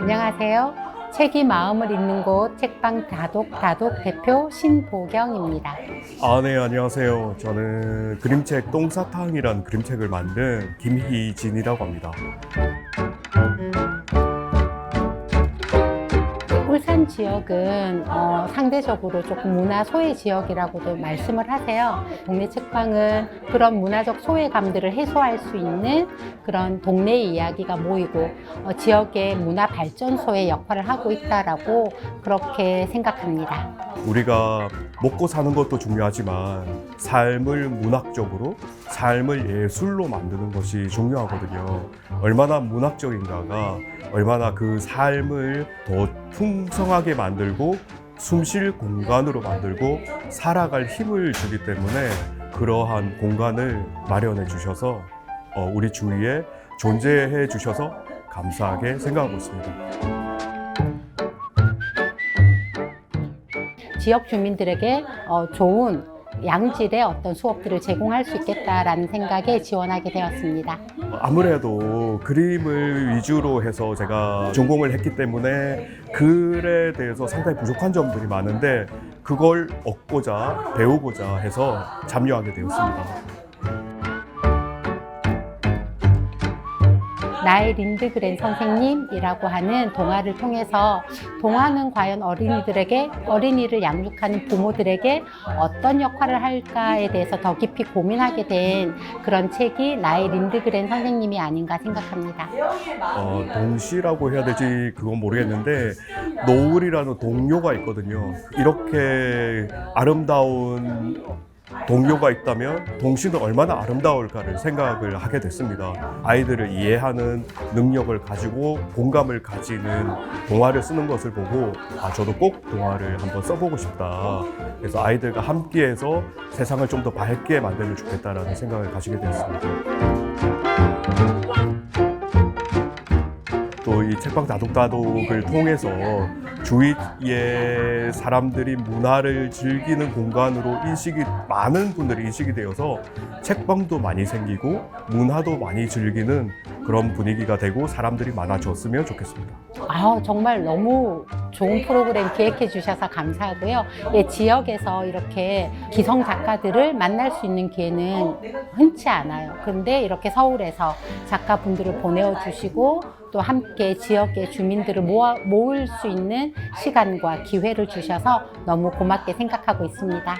안녕하세요. 책이 마음을 읽는 곳 책방 다독 다독 대표 신보경입니다. 아, 네, 안녕하세요. 저는 그림책 똥사탕이라는 그림책을 만든 김희진이라고 합니다. 지역은 어, 상대적으로 조금 문화 소외 지역이라고도 말씀을 하세요. 동네 책방은 그런 문화적 소외감들을 해소할 수 있는 그런 동네 이야기가 모이고 어, 지역의 문화 발전소의 역할을 하고 있다라고 그렇게 생각합니다. 우리가 먹고 사는 것도 중요하지만 삶을 문학적으로, 삶을 예술로 만드는 것이 중요하거든요. 얼마나 문학적인가가 얼마나 그 삶을 더 풍성하게 만들고 숨 쉴 공간으로 만들고 살아갈 힘을 주기 때문에 그러한 공간을 마련해 주셔서 어, 우리 주위에 존재해 주셔서 감사하게 생각하고 있습니다. 지역 주민들에게 어, 좋은 양질의 어떤 수업들을 제공할 수 있겠다라는 생각에 지원하게 되었습니다. 아무래도 그림을 위주로 해서 제가 전공을 했기 때문에 글에 대해서 상당히 부족한 점들이 많은데 그걸 얻고자 배우고자 해서 참여하게 되었습니다. 나의 린드그렌 선생님이라고 하는 동화를 통해서 동화는 과연 어린이들에게 어린이를 양육하는 부모들에게 어떤 역할을 할까에 대해서 더 깊이 고민하게 된 그런 책이 나의 린드그렌 선생님이 아닌가 생각합니다. 어, 동시라고 해야 될지 그건 모르겠는데 노을이라는 동료가 있거든요. 이렇게 아름다운 동료가 있다면 동시는 얼마나 아름다울까를 생각을 하게 됐습니다. 아이들을 이해하는 능력을 가지고 공감을 가지는 동화를 쓰는 것을 보고 아 저도 꼭 동화를 한번 써보고 싶다. 그래서 아이들과 함께해서 세상을 좀 더 밝게 만들면 좋겠다라는 생각을 가지게 되었습니다. 책방 다독다독을 통해서 주위의 사람들이 문화를 즐기는 공간으로 인식이 많은 분들이 인식이 되어서 책방도 많이 생기고 문화도 많이 즐기는 그런 분위기가 되고 사람들이 많아졌으면 좋겠습니다. 아 정말 너무 좋은 프로그램 기획해 주셔서 감사하고요. 예, 지역에서 이렇게 기성 작가들을 만날 수 있는 기회는 흔치 않아요. 근데 이렇게 서울에서 작가분들을 보내어 주시고 또 함께 지역의 주민들을 모아, 모을 수 있는 시간과 기회를 주셔서 너무 고맙게 생각하고 있습니다.